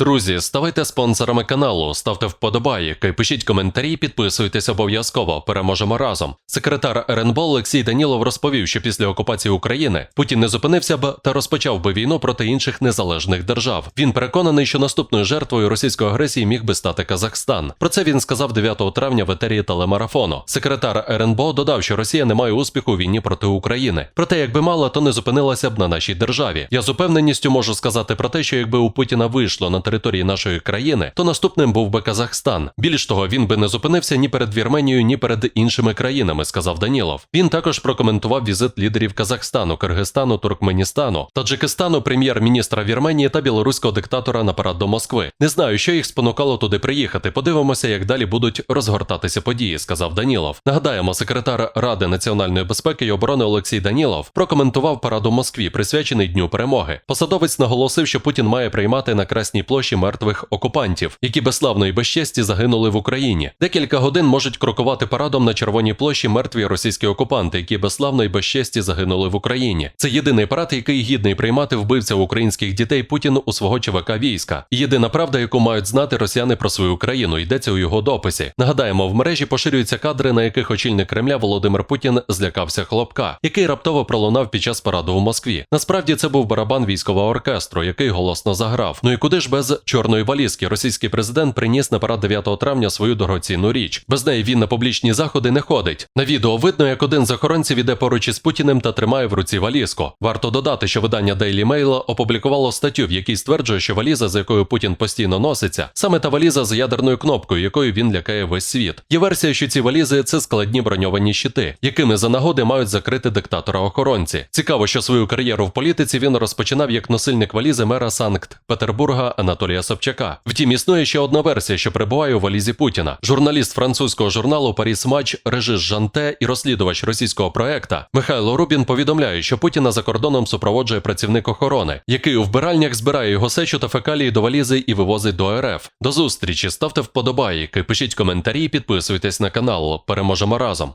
Друзі, ставайте спонсорами каналу, ставте вподобайки, пишіть коментарі, підписуйтесь обов'язково. Переможемо разом. Секретар РНБО Олексій Данілов розповів, що після окупації України Путін не зупинився б та розпочав би війну проти інших незалежних держав. Він переконаний, що наступною жертвою російської агресії міг би стати Казахстан. Про це він сказав 9 травня в етері телемарафону. Секретар РНБО додав, що Росія не має успіху у війні проти України. Проте, якби мала, то не зупинилася б на нашій державі. Я з упевненістю можу сказати про те, що якби у Путіна вийшло на території нашої країни, то наступним був би Казахстан. Більш того, він би не зупинився ні перед Вірменією, ні перед іншими країнами, сказав Данілов. Він також прокоментував візит лідерів Казахстану, Киргизстану, Туркменістану, Таджикистану, прем'єр-міністра Вірменії та білоруського диктатора на парад до Москви. Не знаю, що їх спонукало туди приїхати. Подивимося, як далі будуть розгортатися події, сказав Данілов. Нагадаємо, секретар Ради національної безпеки і оборони Олексій Данілов прокоментував парад у Москві, присвячений Дню перемоги. Посадовець наголосив, що Путін має приймати на Красній площі мертвих окупантів, які безславно і безчесті загинули в Україні. Декілька годин можуть крокувати парадом на Червоній площі мертві російські окупанти, які безславно і безчесті загинули в Україні. Це єдиний парад, який гідний приймати вбивця українських дітей Путін у свого ЧВК війська. Єдина правда, яку мають знати росіяни про свою країну, йдеться у його дописі. Нагадаємо, в мережі поширюються кадри, на яких очільник Кремля Володимир Путін злякався хлопка, який раптово пролунав під час параду у Москві. Насправді це був барабан військового оркестру, який голосно заграв. Ну і куди ж без чорної валізки російський президент приніс на парад 9 травня свою дорогоцінну річ. Без неї він на публічні заходи не ходить. На відео видно, як один з охоронців іде поруч із Путіним та тримає в руці валізку. Варто додати, що видання Daily Mail опублікувало статтю, в якій стверджує, що валіза, з якою Путін постійно носиться, саме та валіза з ядерною кнопкою, якою він лякає весь світ. Є версія, що ці валізи це складні броньовані щити, якими за нагоди мають закрити диктатора охоронці. Цікаво, що свою кар'єру в політиці він розпочинав як носильник валізи мера Санкт-Петербурга Анатолія Собчака. Втім, існує ще одна версія, що перебуває у валізі Путіна. Журналіст французького журналу Паріс Матч Режис Жанте і розслідувач російського проекта Михайло Рубін повідомляє, що Путіна за кордоном супроводжує працівник охорони, який у вбиральнях збирає його сечу та фекалії до валізи і вивозить до РФ. До зустрічі ставте вподобайки, пишіть коментарі, підписуйтесь на канал. Переможемо разом.